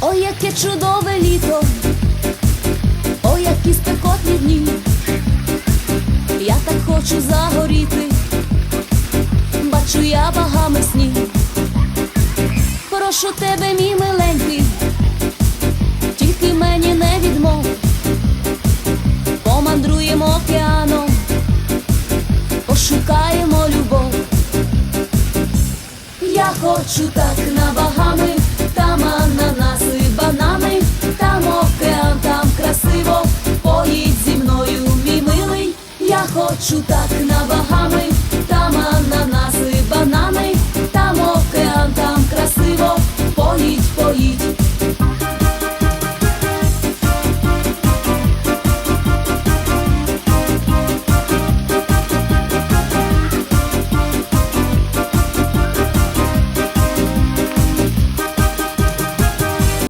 Ой, яке чудове літо, ой, які спекотні дні. Я так хочу загоріти, бачу я багами сніг. Прошу тебе, мій миленький, тільки мені не відмов. Помандруємо океаном, пошукаємо любов. Я хочу так ajudar.